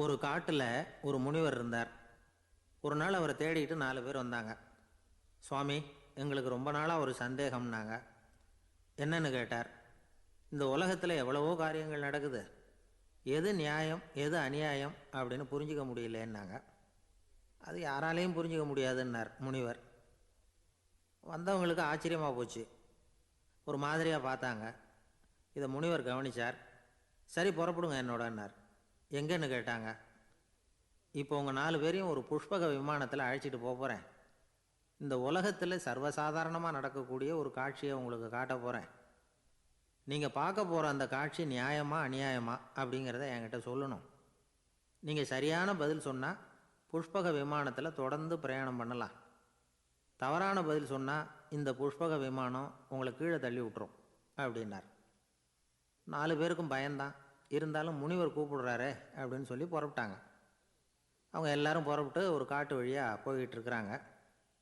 ஒரு காட்டில் ஒரு முனிவர் இருந்தார். ஒரு நாள் அவரை தேடிட்டு நாலு பேர் வந்தாங்க. சுவாமி எங்களுக்கு ரொம்ப நாளாக ஒரு சந்தேகம்னாங்க. என்னன்னு கேட்டார். இந்த உலகத்தில் எவ்வளவோ காரியங்கள் நடக்குது. எது நியாயம் எது அநியாயம் அப்படின்னு புரிஞ்சிக்க முடியலன்னாங்க. அது யாராலையும் புரிஞ்சிக்க முடியாதுன்னார் முனிவர். வந்தவங்களுக்கு ஆச்சரியமாக போச்சு. ஒரு மாதிரியாக பார்த்தாங்க. இதை முனிவர் கவனிச்சார். சரி புறப்படுங்க என்னோடன்னார். எங்கன்னு கேட்டாங்க. இப்போ உங்கள் நாலு பேரையும் ஒரு புஷ்பக விமானத்தில் அழைச்சிட்டு போக போகிறேன் இந்த உலகத்தில் சர்வசாதாரணமாக நடக்கக்கூடிய ஒரு காட்சியை உங்களுக்கு காட்ட போகிறேன் நீங்கள் பார்க்க போகிற அந்த காட்சி நியாயமா அநியாயமா அப்படிங்கிறத என்கிட்ட சொல்லணும். நீங்கள் சரியான பதில் சொன்னால் புஷ்பக விமானத்தில் தொடர்ந்து பிரயாணம் பண்ணலாம். தவறான பதில் சொன்னால் இந்த புஷ்பக விமானம் உங்களை கீழே தள்ளி விட்டுரும் அப்படின்னார். நாலு பேருக்கும் பயந்தான் இருந்தாலும் முனிவர் கூப்பிடுறாரு அப்படின்னு சொல்லி புறப்பட்டாங்க. அவங்க எல்லாரும் புறப்பட்டு ஒரு காட்டு வழியாக போய்கிட்டு இருக்கிறாங்க.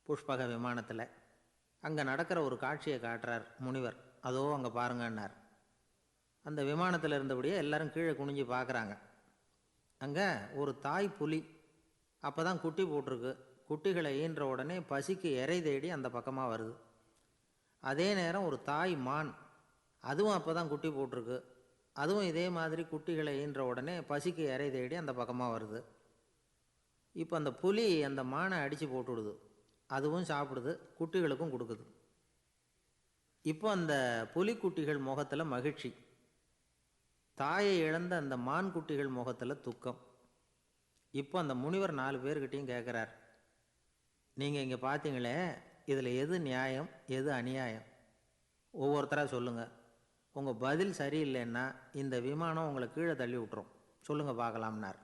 புஷ்பக விமானத்தில். அங்கே நடக்கிற ஒரு காட்சியை காட்டுறார் முனிவர். அதோ அங்கே பாருங்கன்னார். அந்த விமானத்தில் இருந்தபடியே எல்லாரும் கீழே குனிஞ்சு பார்க்குறாங்க அங்கே ஒரு தாய் புலி அப்போ தான் குட்டி போட்டிருக்கு. குட்டிகளை ஈன்ற உடனே பசிக்கு எரை தேடி அந்த பக்கமாக வருது. அதே நேரம் ஒரு தாய் மான். அதுவும் அப்போ தான் குட்டி போட்டிருக்கு. அதுவும் இதே மாதிரி குட்டிகளை ஈன்ற உடனே பசிக்கு இறை தேடி அந்த பக்கமாக வருது. இப்போ அந்த புலி அந்த மானை அடித்து போட்டுவிடுது அதுவும் சாப்பிடுது குட்டிகளுக்கும் கொடுக்குது. இப்போ அந்த புலிக்குட்டிகள் முகத்தில் மகிழ்ச்சி. தாயை இழந்த அந்த மான் குட்டிகள் முகத்தில் துக்கம். இப்போ அந்த முனிவர் நாலு பேர்கிட்டையும் கேட்குறார் நீங்கள் இங்கே பார்த்தீங்களே இதில் எது நியாயம் எது அநியாயம்? ஒவ்வொருத்தராக சொல்லுங்கள் உங்கள் பதில் சரியில்லைன்னா இந்த விமானம் உங்களை கீழே தள்ளி விட்டுரும். சொல்லுங்கள் பார்க்கலாம்னார்.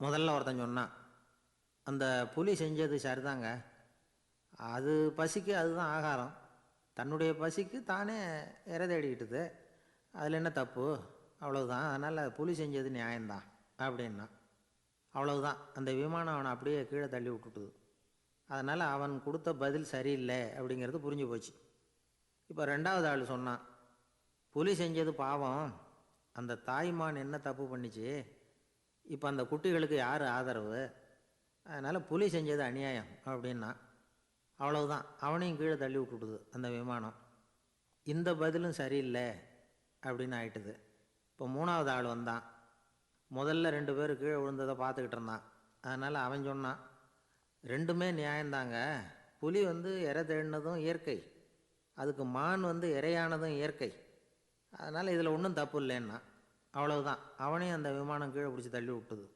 முதல்ல ஒருத்தன் சொன்னான் அந்த புலி செஞ்சது சரிதாங்க. அது பசிக்கு அதுதான் ஆகாரம். தன்னுடைய பசிக்கு தானே இறை தேடிக்கிட்டுது. அதில் என்ன தப்பு? அவ்வளவுதான். அதனால் புலி செஞ்சது நியாயம்தான் அப்படின்னா. அவ்வளவுதான். அந்த விமானம் அவனை அப்படியே கீழே தள்ளி விட்டுட்டுது. அதனால் அவன் கொடுத்த பதில் சரியில்லை அப்படிங்கிறது புரிஞ்சு போச்சு. இப்போ ரெண்டாவது ஆள் சொன்னான் புலி செஞ்சது பாவம். அந்த தாய்மான் என்ன தப்பு பண்ணிச்சு? இப்போ அந்த குட்டிகளுக்கு யார் ஆதரவு? அதனால் புலி செஞ்சது அநியாயம் அப்படின்னா அவ்வளவுதான். அவனையும் கீழே தள்ளி விட்டுடுது அந்த விமானம். இந்த பதிலும் சரியில்லை அப்படின்னு ஆயிட்டுது. இப்போ மூணாவது ஆள் வந்தான். முதல்ல ரெண்டு பேர் கீழே விழுந்ததை பார்த்துக்கிட்டு இருந்தான். அதனால் அவன் சொன்னான் ரெண்டுமே நியாயந்தாங்க புலி வந்து எரை தேடினதும் இயற்கை. அதுக்கு மான் வந்து இறையானதும் இயற்கை. அதனால் இதில் ஒன்றும் தப்பு இல்லைன்னா அவ்வளவுதான். அவனையும் அந்த விமானம் கீழே பிடிச்சி தள்ளி விட்டுது.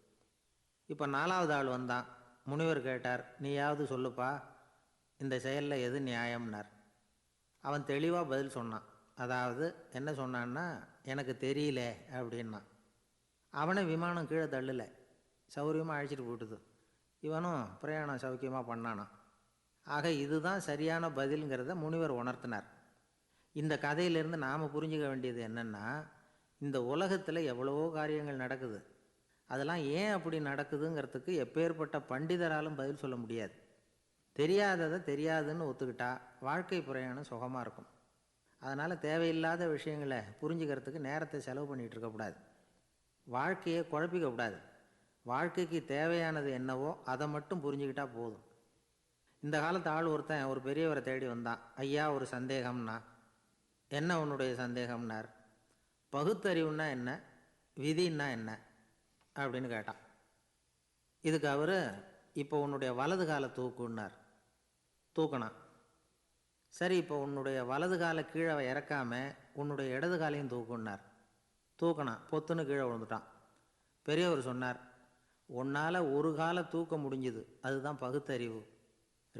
இப்போ நாலாவது ஆள் வந்தான். முனிவர் கேட்டார் நீயாவது சொல்லுப்பா இந்த செயலில் எது நியாயம்னார்? அவன் தெளிவாக பதில் சொன்னான். அதாவது என்ன சொன்னான்னா எனக்கு தெரியல அப்படின்னான். அவனை விமானம் கீழே தள்ளலை. சௌரியமாக அழைச்சிட்டு போட்டுது இவனும் பிரயாணம் சௌக்கியமாக பண்ணானான். ஆக இதுதான் சரியான பதிலுங்கிறத முனிவர் உணர்த்தினார். இந்த கதையிலிருந்து நாம் புரிஞ்சுக்க வேண்டியது என்னென்னா இந்த உலகத்தில் எவ்வளவோ காரியங்கள் நடக்குது. அதெல்லாம் ஏன் அப்படி நடக்குதுங்கிறதுக்கு எப்பேற்பட்ட பண்டிதராலும் பதில் சொல்ல முடியாது. தெரியாததை தெரியாதுன்னு ஒத்துக்கிட்டா வாழ்க்கை பிரயாணம் சுகமாக இருக்கும். அதனால் தேவையில்லாத விஷயங்களை புரிஞ்சுக்கிறதுக்கு நேரத்தை செலவு பண்ணிகிட்டு இருக்கக்கூடாது வாழ்க்கையை குழப்பிக்க கூடாது. வாழ்க்கைக்கு தேவையானது என்னவோ அதை மட்டும் புரிஞ்சுக்கிட்டால் போதும். இந்த காலத்து ஆள் ஒருத்தன் ஒரு பெரியவரை தேடி வந்தான். ஐயா ஒரு சந்தேகம்னா? என்ன உன்னுடைய சந்தேகம்னார்? பகுத்தறிவுன்னா என்ன? விதின்னா என்ன? அப்படின்னு கேட்டான். இதுக்கு அவர் இப்போ உன்னுடைய வலது காலை தூக்குன்னார். தூக்கினான். சரி இப்போ உன்னுடைய வலது காலை கீழே இறக்காம உன்னுடைய இடது காலையும் தூக்குன்னார். தூக்கினான். பொத்துன்னு கீழே விழுந்துட்டான். பெரியவர் சொன்னார் உன்னால் ஒரு காலை தூக்க முடிஞ்சுது. அதுதான் பகுத்தறிவு.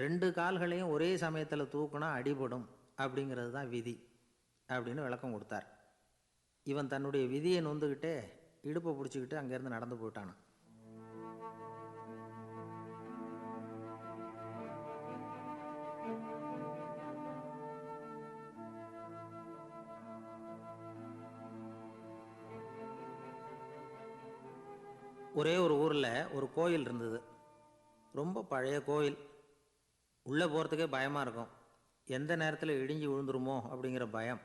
ரெண்டு கால்களையும் ஒரே சமயத்தில் தூக்குனா அடிபடும் அப்படிங்கிறது தான் விதி அப்படின்னு விளக்கம் கொடுத்தார். இவன் தன்னுடைய விதியை நொந்துக்கிட்டே இடுப்பை பிடிச்சிக்கிட்டு அங்கேருந்து நடந்து போயிட்டானான் ஒரே ஒரு ஊரில் ஒரு கோயில் இருந்தது. ரொம்ப பழைய கோயில். உள்ளே போகிறதுக்கே பயமாக இருக்கும். எந்த நேரத்தில் இடிஞ்சு விழுந்துருமோ அப்படிங்கிற பயம்.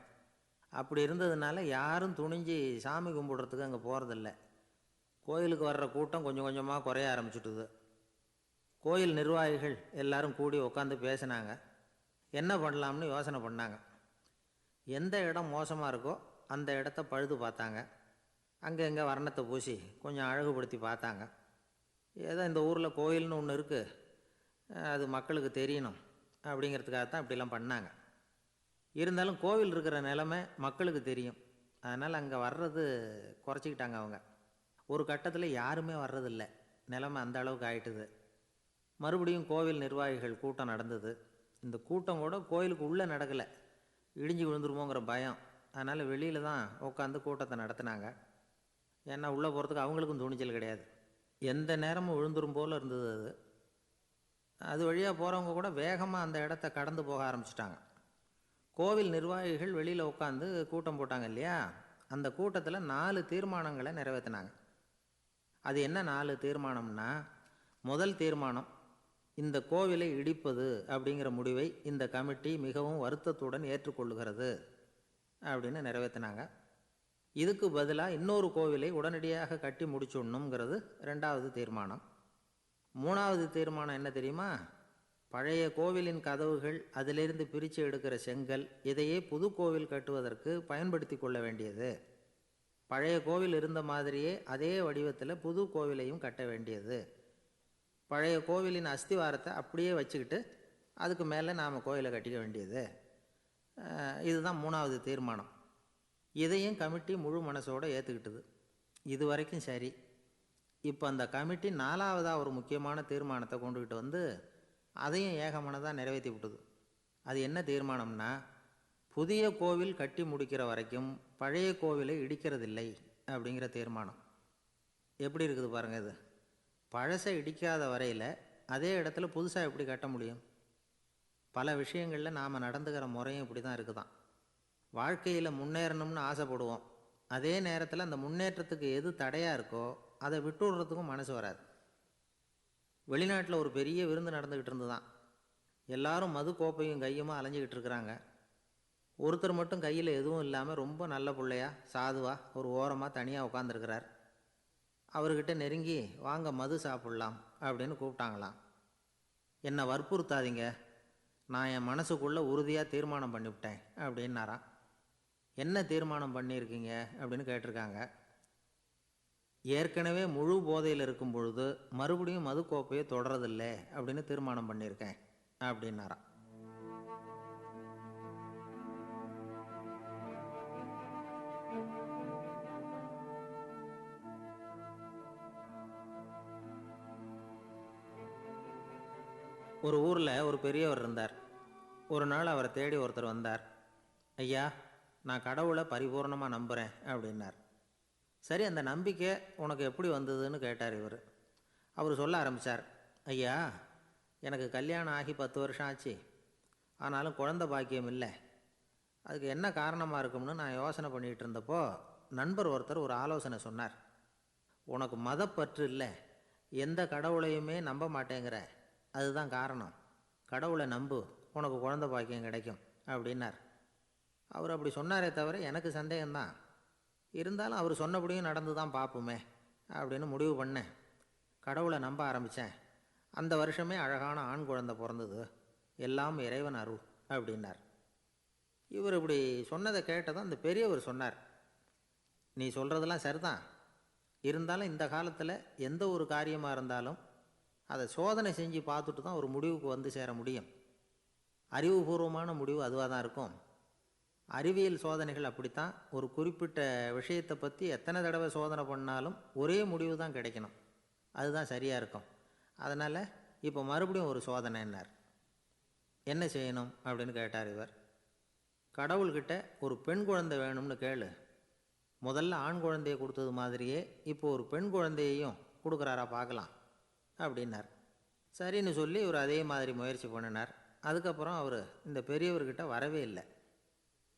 அப்படி இருந்ததுனால யாரும் துணிஞ்சு சாமி கும்பிடுறதுக்கு அங்கே போகிறதில்ல. கோயிலுக்கு வர்ற கூட்டம் கொஞ்சம் கொஞ்சமாக குறைய ஆரம்பிச்சுட்டுது. கோயில் நிர்வாகிகள் எல்லாரும் கூடி உட்காந்து பேசினாங்க. என்ன பண்ணலாம்னு யோசனை பண்ணாங்க. எந்த இடம் மோசமாக இருக்கோ அந்த இடத்த பழுது பார்த்தாங்க. அங்கே இங்கே வர்ணத்தை பூசி கொஞ்சம் அழகுபடுத்தி பார்த்தாங்க. ஏதோ இந்த ஊரில் கோயில்னு ஒன்று இருக்குது அது மக்களுக்கு தெரியணும் அப்படிங்கிறதுக்காக தான் இப்படிலாம் பண்ணாங்க. இருந்தாலும் கோவில் இருக்கிற நிலமை மக்களுக்கு தெரியும். அதனால் அங்கே வர்றது குறைச்சிக்கிட்டாங்க அவங்க. ஒரு கட்டத்தில் யாருமே வர்றதில்ல. நிலமை அந்த அளவுக்கு ஆயிட்டுது. மறுபடியும் கோவில் நிர்வாகிகள் கூட்டம் நடந்தது. இந்த கூட்டம் கூட கோயிலுக்கு உள்ளே நடக்கலை. இடிஞ்சு விழுந்துருமோங்கிற பயம். அதனால் வெளியில் தான் உட்காந்து கூட்டத்தை நடத்தினாங்க. ஏன்னா உள்ளே போகிறதுக்கு அவங்களுக்கும் துணிச்சல் கிடையாது. எந்த நேரமும் விழுந்துரும் போல் இருந்தது அது. அது வழியாக போகிறவங்க கூட வேகமாக அந்த இடத்த கடந்து போக ஆரம்பிச்சிட்டாங்க. கோவில் நிர்வாகிகள் வெளியில் உட்காந்து கூட்டம் போட்டாங்க இல்லையா? அந்த கூட்டத்தில் நாலு தீர்மானங்களை நிறைவேற்றினாங்க அது என்ன நாலு தீர்மானம்னா முதல் தீர்மானம் இந்த கோவிலை இடிப்பது அப்படிங்கிற முடிவை இந்த கமிட்டி மிகவும் வருத்தத்துடன் ஏற்றுக்கொள்ளுகிறது அப்படின்னு நிறைவேற்றினாங்க இதுக்கு பதிலாக இன்னொரு கோவிலை உடனடியாக கட்டி முடிச்சுடணுங்கிறது ரெண்டாவது தீர்மானம். மூணாவது தீர்மானம் என்ன தெரியுமா? பழைய கோவிலின் கதவுகள் அதிலிருந்து பிரித்து எடுக்கிற செங்கல் இதையே புது கோவில் கட்டுவதற்கு பயன்படுத்தி கொள்ள வேண்டியது. பழைய கோவில் இருந்த மாதிரியே அதே வடிவத்தில் புது கோவிலையும் கட்ட வேண்டியது. பழைய கோவிலின் அஸ்திவாரத்தை அப்படியே வச்சுக்கிட்டு அதுக்கு மேலே நாம் கோயிலை கட்டிக்க வேண்டியது. இதுதான் மூணாவது தீர்மானம். இதையும் கமிட்டி முழு மனசோடு ஏற்றுக்கிட்டது இது வரைக்கும் சரி. இப்போ அந்த கமிட்டி நாலாவதாக ஒரு முக்கியமான தீர்மானத்தை கொண்டுக்கிட்டு வந்து அதையும் ஏகமனதாக நிறைவேற்றி விட்டது. அது என்ன தீர்மானம்னா புதிய கோவில் கட்டி முடிக்கிற வரைக்கும் பழைய கோவிலை இடிக்கிறதில்லை அப்படிங்கிற தீர்மானம். எப்படி இருக்குது பாருங்கள் இது. பழசை இடிக்காத வரையில் அதே இடத்துல புதுசாக எப்படி கட்ட முடியும்? பல விஷயங்களில் நாம் நடந்துக்கிற முறையும் இப்படி தான் இருக்குதான். வாழ்க்கையில் முன்னேறணும்னு ஆசைப்படுவோம். அதே நேரத்தில் அந்த முன்னேற்றத்துக்கு எது தடையாக இருக்கோ அதை விட்டுடுறதுக்கும் மனசு வராது. வெளிநாட்டில் ஒரு பெரிய விருந்து நடந்துக்கிட்டு இருந்துதான். எல்லாரும் மது கோப்பையும் கையுமா அலைஞ்சிக்கிட்டு இருக்கிறாங்க. ஒருத்தர் மட்டும் கையில் எதுவும் இல்லாமல் ரொம்ப நல்ல பிள்ளையா சாதுவா ஒரு ஓரமாக தனியாக உட்காந்துருக்கிறார் அவர்கிட்ட நெருங்கி வாங்க மது சாப்பிட்லாம் அப்படின்னு கூப்பிட்டாங்களாம். என்னை வற்புறுத்தாதீங்க. நான் என் மனசுக்குள்ளே உறுதியாக தீர்மானம் பண்ணிவிட்டேன் அப்படின்னாராம். என்ன தீர்மானம் பண்ணியிருக்கீங்க? அப்படின்னு கேட்டிருக்காங்க. ஏற்கனவே முழு போதையில் இருக்கும் பொழுது மறுபடியும் மது கோப்பையை தொடரதில்லை அப்படின்னு தீர்மானம் பண்ணியிருக்கேன் அப்படின்னாராம். ஒரு ஊரில் ஒரு பெரியவர் இருந்தார். ஒரு நாள் அவரை தேடி ஒருத்தர் வந்தார். ஐயா நான் கடவுளை பரிபூர்ணமாக நம்புகிறேன் அப்படின்னார். சரி அந்த நம்பிக்கை உனக்கு எப்படி வந்ததுன்னு கேட்டார் இவர். அவர் சொல்ல ஆரம்பித்தார் ஐயா எனக்கு கல்யாணம் ஆகி பத்து வருஷம் ஆச்சு. ஆனாலும் குழந்த பாக்கியம் இல்லை. அதுக்கு என்ன காரணமாக இருக்கும்னு நான் யோசனை பண்ணிகிட்டு இருந்தப்போ நண்பர் ஒருத்தர் ஒரு ஆலோசனை சொன்னார். உனக்கு மதப்பற்று இல்லை. எந்த கடவுளையுமே நம்ப மாட்டேங்கிற. அதுதான் காரணம். கடவுளை நம்பு. உனக்கு குழந்த பாக்கியம் கிடைக்கும். அப்படின்னார். அவர் அப்படி சொன்னாரே தவிர எனக்கு சந்தேகம்தான். இருந்தாலும் அவர் சொன்னபடியும் நடந்து தான் பார்ப்போமே அப்படின்னு முடிவு பண்ணேன். கடவுளை நம்ப ஆரம்பித்தேன் அந்த வருஷமே அழகான ஆண் குழந்தை பிறந்தது. எல்லாம் இறைவன் அருள் அப்படின்னார். இவர் இப்படி சொன்னதை கேட்டதும் அந்த பெரியவர் சொன்னார் நீ சொல்கிறதெல்லாம் சரிதான். இருந்தாலும் இந்த காலத்தில் எந்த ஒரு காரியமாக இருந்தாலும் அதை சோதனை செஞ்சு பார்த்துட்டு தான் ஒரு முடிவுக்கு வந்து சேர முடியும். அறிவுபூர்வமான முடிவு அதுவாக தான் இருக்கும். அறிவியல் சோதனைகள் அப்படித்தான். ஒரு குறிப்பிட்ட விஷயத்தை பற்றி எத்தனை தடவை சோதனை பண்ணாலும் ஒரே முடிவு தான் கிடைக்கணும். அதுதான் சரியாக இருக்கும். அதனால் இப்போ மறுபடியும் ஒரு சோதனை என்னார்? என்ன செய்யணும் அப்படின்னு கேட்டார் இவர். கடவுள்கிட்ட ஒரு பெண் குழந்தை வேணும்னு கேளு. முதல்ல ஆண் குழந்தையை கொடுத்தது மாதிரியே இப்போ ஒரு பெண் குழந்தையையும் கொடுக்குறாரா பார்க்கலாம் அப்படின்னார். சரின்னு சொல்லி இவர் அதே மாதிரி முயற்சி பண்ணினார். அதுக்கப்புறம் அவர் இந்த பெரியவர்கிட்ட வரவே இல்லை.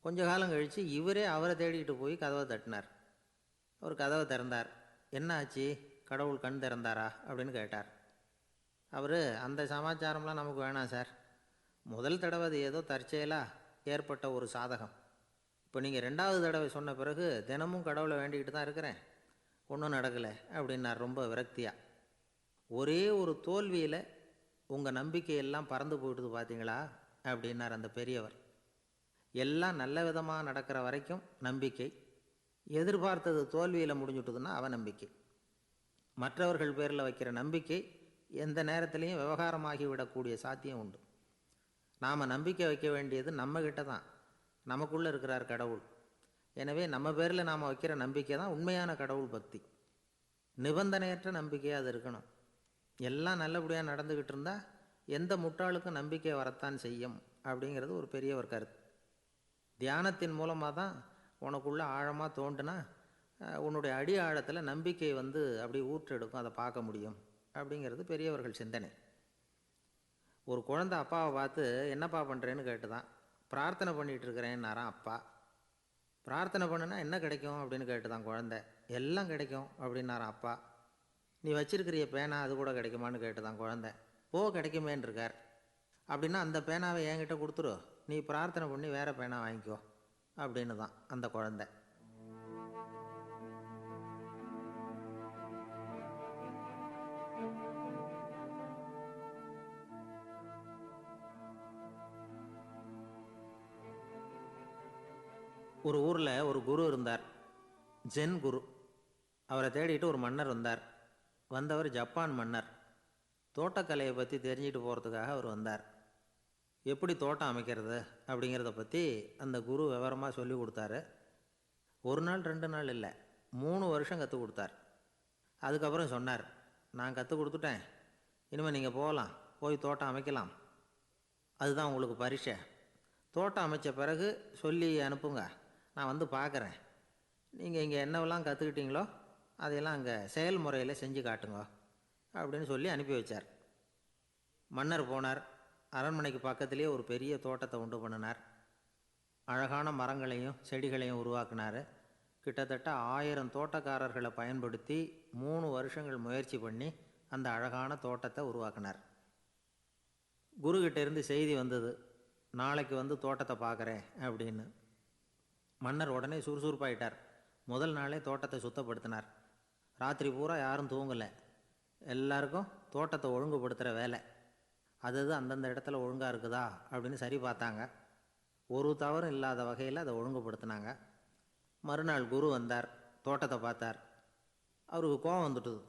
கொஞ்ச காலம் கழித்து இவரே அவரை தேடிக்கிட்டு போய் கதவை தட்டினார். அவர் கதவை திறந்தார். என்ன ஆச்சு கடவுள் கண் திறந்தாரா? அப்படின்னு கேட்டார். அவர் அந்த சமாச்சாரம்லாம் நமக்கு வேணாம் சார். முதல் தடவை அது ஏதோ தற்செயலாக ஏற்பட்ட ஒரு சாதகம். இப்போ நீங்கள் ரெண்டாவது தடவை சொன்ன பிறகு தினமும் கடவுளை வேண்டிக்கிட்டு தான் இருக்கிறேன். ஒன்றும் நடக்கலை அப்படின்னார் ரொம்ப விரக்தியாக ஒரே ஒரு தோல்வியில் உங்கள் நம்பிக்கையெல்லாம் பறந்து போயிடுது பார்த்தீங்களா அப்படின்னார் அந்த பெரியவர். எல்லாம் நல்ல விதமாக நடக்கிற வரைக்கும் நம்பிக்கை. எதிர்பார்த்தது தோல்வியில் முடிஞ்சுட்டுதுன்னா அவநம்பிக்கை மற்றவர்கள் பேரில் வைக்கிற நம்பிக்கை எந்த நேரத்திலையும் விவகாரமாகி விடக்கூடிய சாத்தியம் உண்டு. நாம் நம்பிக்கை வைக்க வேண்டியது நம்மக்கிட்ட தான். நமக்குள்ளே இருக்கிறார் கடவுள். எனவே நம்ம பேரில் நாம் வைக்கிற நம்பிக்கை தான் உண்மையான கடவுள் பக்தி. நிபந்தனையற்ற நம்பிக்கையாக அது இருக்கணும். எல்லாம் நல்லபடியாக நடந்துக்கிட்டு இருந்தால் எந்த முட்டாளுக்கும் நம்பிக்கை வரத்தான் செய்யும் அப்படிங்கிறது ஒரு பெரிய ஒரு கருத்து. தியானத்தின் மூலமாக தான் உனக்குள்ளே ஆழமாக தோண்டுனா உன்னுடைய அடி ஆழத்தில் நம்பிக்கை வந்து அப்படி ஊற்றெடுக்கும் அதை பார்க்க முடியும் அப்படிங்கிறது பெரியவர்கள் சிந்தனை. ஒரு குழந்தை அப்பாவை பார்த்து என்னப்பா பண்ணுறேன்னு கேட்டு தான் பிரார்த்தனை பண்ணிகிட்ருக்கிறேன்னாரான் அப்பா. பிரார்த்தனை பண்ணுனா என்ன கிடைக்கும்? அப்படின்னு கேட்டு தான் குழந்தை. எல்லாம் கிடைக்கும் அப்படின்னாரான் அப்பா. நீ வச்சிருக்கிறிய பேனா அது கூட கிடைக்குமான்னு கேட்டு தான் குழந்தை. ஓ கிடைக்குமேன்னு இருக்கார் அப்படின்னா அந்த பேனாவை என்கிட்ட கொடுத்துரு. நீ பிரார்த்தனை பண்ணி வேற பேனா வாங்கிக்கோ. அப்படின்னு தான் அந்த குழந்தை. ஒரு ஊரில் ஒரு குரு இருந்தார். ஜென் குரு. அவரை தேடிட்டு ஒரு மன்னர் வந்தார். வந்தவர் ஜப்பான் மன்னர். தோட்டக்கலையை பற்றி தெரிஞ்சுட்டு போகிறதுக்காக அவர் வந்தார். எப்படி தோட்டம் அமைக்கிறது அப்படிங்கிறத பற்றி அந்த குரு விவரமாக சொல்லி கொடுத்தாரு. ஒரு நாள் ரெண்டு நாள் இல்லை மூணு வருஷம் கற்றுக் கொடுத்தார். அதுக்கப்புறம் சொன்னார் நான் கற்றுக் கொடுத்துட்டேன். இனிமேல் நீங்கள் போகலாம் போய் தோட்டம் அமைக்கலாம். அதுதான் உங்களுக்கு பரீட்சை. தோட்டம் அமைச்ச பிறகு சொல்லி அனுப்புங்க. நான் வந்து பார்க்குறேன் நீங்கள் இங்கே என்னவெல்லாம் கற்றுக்கிட்டீங்களோ அதையெல்லாம் அங்கே செயல்முறையில் செஞ்சு காட்டுங்க. அப்படின்னு சொல்லி அனுப்பி வச்சார். மன்னர் போனார். அரண்மனைக்கு பக்கத்திலேயே ஒரு பெரிய தோட்டத்தை உண்டு பண்ணினார். அழகான மரங்களையும் செடிகளையும் உருவாக்கினார். கிட்டத்தட்ட ஆயிரம் தோட்டக்காரர்களை பயன்படுத்தி மூணு வருஷங்கள் முயற்சி பண்ணி அந்த அழகான தோட்டத்தை உருவாக்கினார். குருக்கிட்ட இருந்து செய்தி வந்தது நாளைக்கு வந்து தோட்டத்தை பார்க்குறேன் அப்படின்னு. மன்னர் உடனே சுறுசுறுப்பாயிட்டார். முதல் நாளே தோட்டத்தை சுத்தப்படுத்தினார். ராத்திரி பூரா யாரும் தூங்கலை. எல்லாருக்கும் தோட்டத்தை ஒழுங்குபடுத்துகிற வேலை. அது அது அந்தந்த இடத்துல ஒழுங்காக இருக்குதா அப்படின்னு சரி பார்த்தாங்க. ஒரு தவறும் இல்லாத வகையில் அதை ஒழுங்குபடுத்தினாங்க. மறுநாள் குரு வந்தார் தோட்டத்தை பார்த்தார். அவருக்கு கோபம் வந்துட்டுது.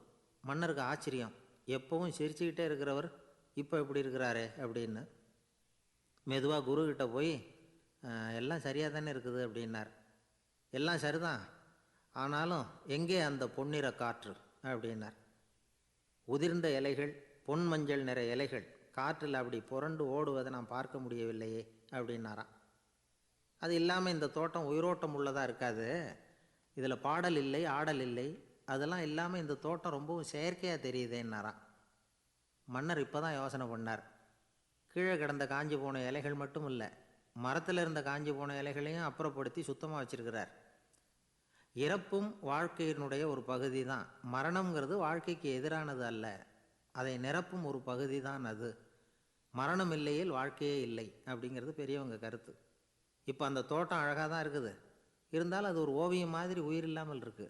மன்னருக்கு ஆச்சரியம். எப்பவும் சிரிச்சுக்கிட்டே இருக்கிறவர் இப்போ இப்படி இருக்கிறாரே அப்படின்னு. மெதுவாக குருக்கிட்ட போய் எல்லாம் சரியாக தானே இருக்குது அப்படின்னார். எல்லாம் சரிதான். ஆனாலும் எங்கே அந்த பொன்னிற காற்று? அப்படின்னார். உதிர்ந்த இலைகள் பொன் மஞ்சள் நிற இலைகள் காற்றில் அப்படி புரண்டு ஓடுவதை நான் பார்க்க முடியவில்லையே அப்படின்னாராம். அது இல்லாமல் இந்த தோட்டம் உயிரோட்டம் உள்ளதாக இருக்காது. இதில் பாடல் இல்லை ஆடல் இல்லை. அதெல்லாம் இல்லாமல் இந்த தோட்டம் ரொம்பவும் செயற்கையாக தெரியுதேன்னாராம். மன்னர் இப்போ தான் யோசனை பண்ணார். கீழே கிடந்த காஞ்சி போன இலைகள் மட்டும் இல்லை மரத்தில் இருந்த காஞ்சி போன இலைகளையும் அப்புறப்படுத்தி சுத்தமாக வச்சிருக்கிறார். இறப்பும் வாழ்க்கையினுடைய ஒரு பகுதி தான் மரணங்கிறது வாழ்க்கைக்கு எதிரானது அல்ல. அதை நிரப்பும் ஒரு பகுதி தான் அது. மரணம் இல்லையில் வாழ்க்கையே இல்லை அப்படிங்கிறது பெரியவங்க கருத்து. இப்போ அந்த தோட்டம் அழகாக தான் இருக்குது. இருந்தாலும் அது ஒரு ஓவியம் மாதிரி உயிர் இல்லாமல் இருக்கு.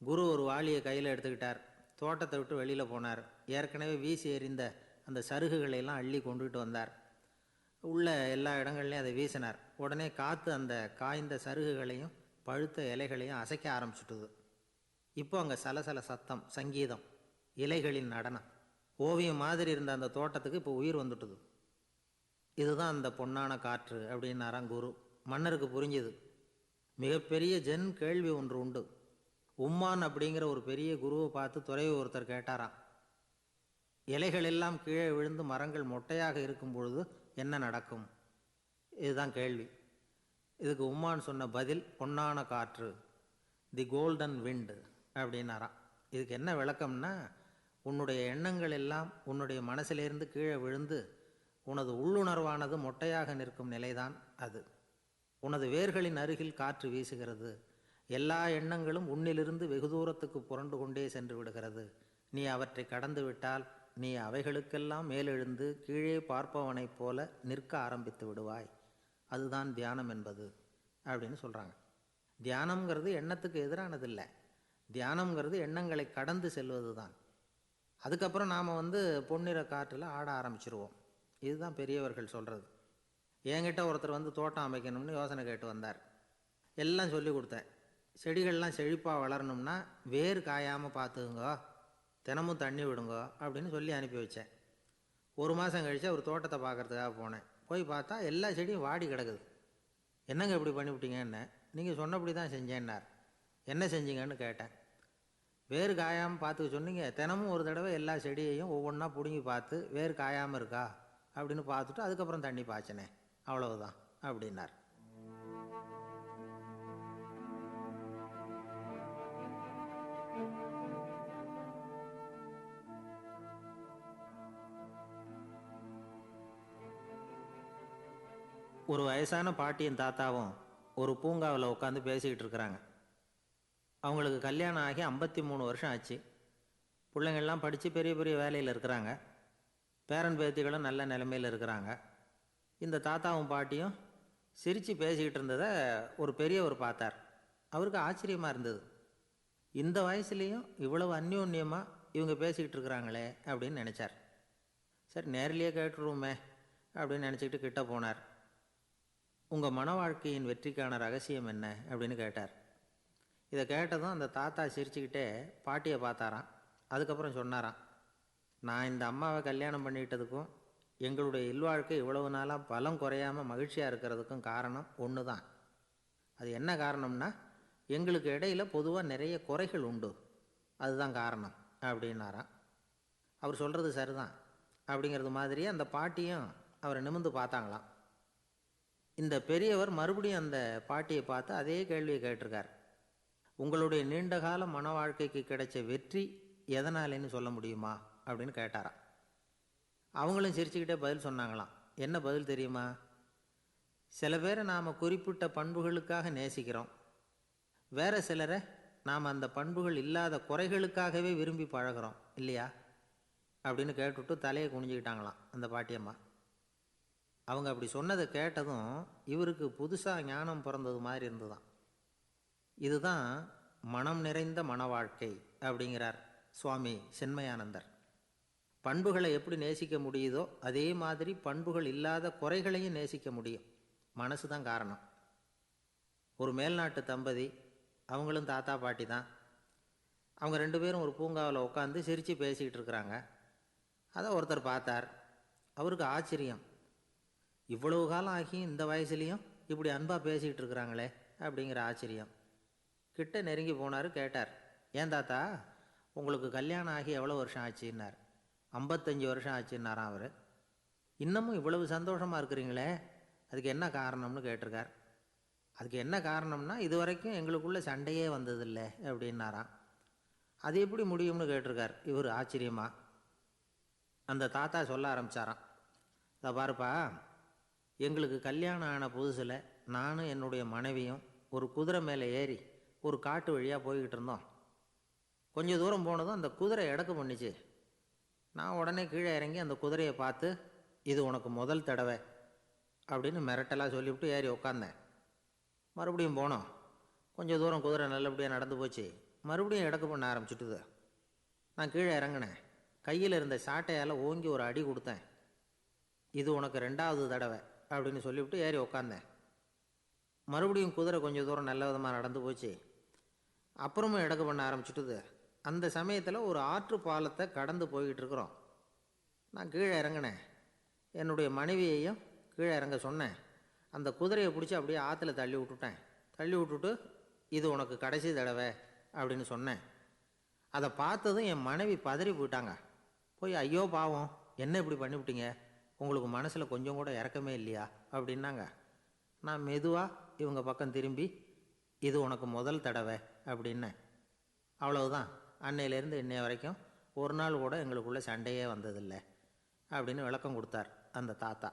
குரு ஒரு வாளியை கையில் எடுத்துக்கிட்டார். தோட்டத்தை விட்டு வெளியில் போனார். ஏற்கனவே வீசி எறிந்த அந்த சருகுகளை எல்லாம் அள்ளி கொண்டுகிட்டு வந்தார். உள்ள எல்லா இடங்கள்லையும் அதை வீசினார். உடனே காற்று அந்த காய்ந்த சருகுகளையும் பழுத்த இலைகளையும் அசைக்க ஆரம்பிச்சுட்டுது. இப்போ அங்கே சலசல சத்தம் சங்கீதம். இலைகளின் நடனம். ஓவியம் மாதிரி இருந்த அந்த தோட்டத்துக்கு இப்போ உயிர் வந்துட்டுது. இதுதான் அந்த பொன்னான காற்று அப்படின்னாராம் குரு. மன்னருக்கு புரிஞ்சுது. மிகப்பெரிய ஜென் கேள்வி ஒன்று உண்டு. உம்மான் அப்படிங்கிற ஒரு பெரிய குருவை பார்த்து துறைவு ஒருத்தர் கேட்டாராம். இலைகள் எல்லாம் கீழே விழுந்து மரங்கள் மொட்டையாக இருக்கும் பொழுது என்ன நடக்கும்? இதுதான் கேள்வி. இதுக்கு உம்மான் சொன்ன பதில் பொன்னான காற்று தி கோல்டன் விண்டு அப்படின்னாராம். இதுக்கு என்ன விளக்கம்னா உன்னுடைய எண்ணங்கள் எல்லாம் உன்னுடைய மனசிலிருந்து கீழே விழுந்து உனது உள்ளுணர்வானது மொட்டையாக நிற்கும் நிலைதான் அது. உனது வேர்களின் அருகில் காற்று வீசுகிறது. எல்லா எண்ணங்களும் உன்னிலிருந்து வெகு தூரத்துக்கு புரண்டு கொண்டே சென்று விடுகிறது. நீ அவற்றை கடந்து விட்டால் நீ அவைகளுக்கெல்லாம் மேலெழுந்து கீழே பார்ப்பவனைப் போல நிற்க ஆரம்பித்து விடுவாய். அதுதான் தியானம் என்பது அப்படின்னு சொல்கிறாங்க தியானம்ங்கிறது எண்ணத்துக்கு எதிரானதில்லை. தியானம்ங்கிறது எண்ணங்களை கடந்து செல்வது தான் அதுக்கப்புறம் நாம் வந்து பொன்னிற காற்றில் ஆட ஆரம்பிச்சிருவோம். இதுதான் பெரியவர்கள் சொல்கிறது என்கிட்ட ஒருத்தர் வந்து தோட்டம் அமைக்கணும்னு யோசனை கேட்டு வந்தார். எல்லாம் சொல்லி கொடுத்தேன். செடிகள்லாம் செழிப்பாக வளரணும்னா வேர் காயாமல் பார்த்துக்குங்க தினமும் தண்ணி விடுங்க அப்படின்னு சொல்லி அனுப்பி வச்சேன். ஒரு மாதம் கழித்து அவர் தோட்டத்தை பார்க்கறதுக்காக போனேன். போய் பார்த்தா எல்லா செடியும் வாடி கிடக்குது. என்னங்க இப்படி பண்ணிவிட்டீங்கன்னு நீங்கள் சொன்னபடி தான் செஞ்சேன்னார். என்ன செஞ்சீங்கன்னு கேட்டேன். வேறு காயாமல் பார்த்துக்க சொன்னீங்க. தினமும் ஒரு தடவை எல்லா செடியையும் ஒவ்வொன்றா பிடுங்கி பார்த்து வேர் காயாமல் இருக்கா? அப்படின்னு பார்த்துட்டு அதுக்கப்புறம் தண்ணி பாய்ச்சினேன் அவ்வளவுதான் அப்படின்னார். ஒரு வயசான பாட்டியும் தாத்தாவும் ஒரு பூங்காவில் உட்காந்து பேசிக்கிட்டு இருக்கிறாங்க. அவங்களுக்கு கல்யாணம் ஆகி ஐம்பத்தி மூணு வருஷம் ஆச்சு. பிள்ளைங்கள்லாம் படித்து பெரிய பெரிய வேலையில் இருக்கிறாங்க. பேரன் பேத்திகளும் நல்ல நிலைமையில் இருக்கிறாங்க. இந்த தாத்தாவும் பாட்டியும் சிரித்து பேசிக்கிட்டு இருந்ததை ஒரு பெரியவர் பார்த்தார். அவருக்கு ஆச்சரியமாக இருந்தது. இந்த வயசுலேயும் இவ்வளவு அந்யோன்யமாக இவங்க பேசிக்கிட்டு இருக்கிறாங்களே அப்படின்னு நினச்சார். சரி நேரிலேயே கேட்டுருவோமே அப்படின்னு நினச்சிக்கிட்டு கிட்ட போனார். உங்கள் மன வாழ்க்கையின் வெற்றிக்கான ரகசியம் என்ன அப்படின்னு கேட்டார். இதை கேட்டதும் அந்த தாத்தா சிரிச்சுக்கிட்டே பாட்டியை பார்த்தாராம். அதுக்கப்புறம் சொன்னாராம் நான் இந்த அம்மாவை கல்யாணம் பண்ணிக்கிட்டதுக்கும் எங்களுடைய இல்வாழ்க்கை இவ்வளவு நாளாக பலம் குறையாமல் மகிழ்ச்சியாக இருக்கிறதுக்கும் காரணம் ஒன்று தான் அது என்ன காரணம்னா எங்களுக்கு இடையில் பொதுவாக நிறைய குறைகள் உண்டு. அதுதான் காரணம் அப்படின்னாராம். அவர் சொல்கிறது சரிதான் அப்படிங்கிறது மாதிரியே அந்த பாட்டியும் அவரை நிமிந்து பார்த்தாங்களாம். இந்த பெரியவர் மறுபடியும் அந்த பாட்டியை பார்த்து அதே கேள்வியை கேட்டிருக்கார். உங்களுடைய நீண்டகால மன வாழ்க்கைக்கு கிடைச்ச வெற்றி எதனாலேன்னு சொல்ல முடியுமா? அப்படின்னு கேட்டாராம். அவங்களும் சிரிச்சுக்கிட்டே பதில் சொன்னாங்களாம். என்ன பதில் தெரியுமா? சில பேரை நாம் குறிப்பிட்ட பண்புகளுக்காக நேசிக்கிறோம். வேற சிலரை நாம் அந்த பண்புகள் இல்லாத குறைகளுக்காகவே விரும்பி பழகிறோம் இல்லையா? அப்படின்னு கேட்டுவிட்டு தலையை குனிஞ்சுக்கிட்டாங்களாம் அந்த பாட்டியம்மா. அவங்க அப்படி சொன்னதை கேட்டதும் இவருக்கு புதுசாக ஞானம் பிறந்தது மாதிரி இருந்துதான் இதுதான் மனம் நிறைந்த மன வாழ்க்கை அப்படிங்கிறார் சுவாமி சென்மயானந்தர். பண்புகளை எப்படி நேசிக்க முடியுதோ அதே மாதிரி பண்புகள் இல்லாத குறைகளையும் நேசிக்க முடியும். மனசு தான் காரணம். ஒரு மேல்நாட்டு தம்பதி அவங்களும் தாத்தா பாட்டி தான். அவங்க ரெண்டு பேரும் ஒரு பூங்காவில் உட்காந்து சிரித்து பேசிக்கிட்டு இருக்கிறாங்க. அதை ஒருத்தர் பார்த்தார். அவருக்கு ஆச்சரியம். இவ்வளவு காலம் ஆகியும் இந்த வயசுலேயும் இப்படி அன்பாக பேசிக்கிட்டு இருக்கிறாங்களே அப்படிங்கிற ஆச்சரியம். கிட்ட நெருங்கி போனார் கேட்டார் ஏன் தாத்தா உங்களுக்கு கல்யாணம் ஆகி எவ்வளோ வருஷம் ஆச்சுன்னார்? ஐம்பத்தஞ்சு வருஷம் ஆச்சுன்னாராம் அவர். இன்னமும் இவ்வளவு சந்தோஷமாக இருக்கிறீங்களே அதுக்கு என்ன காரணம்னு கேட்டிருக்கார். அதுக்கு என்ன காரணம்னா இது வரைக்கும் எங்களுக்குள்ள சண்டையே வந்ததில்லை அப்படின்னாராம். அது எப்படி முடியும்னு கேட்டிருக்கார் இவர் ஆச்சரியமா? அந்த தாத்தா சொல்ல ஆரம்பிச்சாராம். இதை பாருப்பா எங்களுக்கு கல்யாணம் ஆன புதுசில் நானும் என்னுடைய மனைவியும் ஒரு குதிரை மேலே ஏறி ஒரு காட்டு வழியாக போய்கிட்டு இருந்தோம். கொஞ்சம் தூரம் போனதும் அந்த குதிரை இடக்கு பண்ணிச்சு. நான் உடனே கீழே இறங்கி அந்த குதிரையை பார்த்து இது உனக்கு முதல் தடவை அப்படின்னு மிரட்டலாக சொல்லிவிட்டு ஏறி உக்காந்தேன். மறுபடியும் போனோம். கொஞ்சம் தூரம் குதிரை நல்லபடியாக நடந்து போச்சு. மறுபடியும் இடக்கு பண்ண ஆரம்பிச்சுட்டுது. நான் கீழே இறங்கினேன். கையில் இருந்த சாட்டையால் ஓங்கி ஒரு அடி கொடுத்தேன். இது உனக்கு ரெண்டாவது தடவை அப்படின்னு சொல்லிவிட்டு ஏறி உக்காந்தேன். மறுபடியும் குதிரை கொஞ்சம் தூரம் நல்ல விதமாக நடந்து போச்சு. அப்புறமும் இடக்கு பண்ண ஆரம்பிச்சுட்டுது. அந்த சமயத்தில் ஒரு ஆற்று பாலத்தை கடந்து போய்கிட்டு இருக்கிறோம் நான் கீழே இறங்கினேன். என்னுடைய மனைவியையும் கீழே இறங்க சொன்னேன். அந்த குதிரையை பிடிச்சி அப்படியே ஆற்றுல தள்ளி விட்டுட்டேன். தள்ளி விட்டுட்டு இது உனக்கு கடைசி தடவை அப்படின்னு சொன்னேன். அதை பார்த்ததும் என் மனைவி பதறி போயிட்டாங்க. போய் ஐயோ பாவம் என்ன இப்படி பண்ணிவிட்டீங்க உங்களுக்கு மனசில் கொஞ்சம் கூட இறக்கமே இல்லையா? அப்படின்னாங்க. நான் மெதுவாக இவங்க பக்கம் திரும்பி இது உனக்கு முதல் தடவை அப்படின்னு. அவ்வளவுதான். அன்னையிலேருந்து இன்னைய வரைக்கும் ஒரு நாள் கூட எங்களுக்குள்ள சண்டையே வந்ததில்லை அப்படின்னு விளக்கம் கொடுத்தார் அந்த தாத்தா.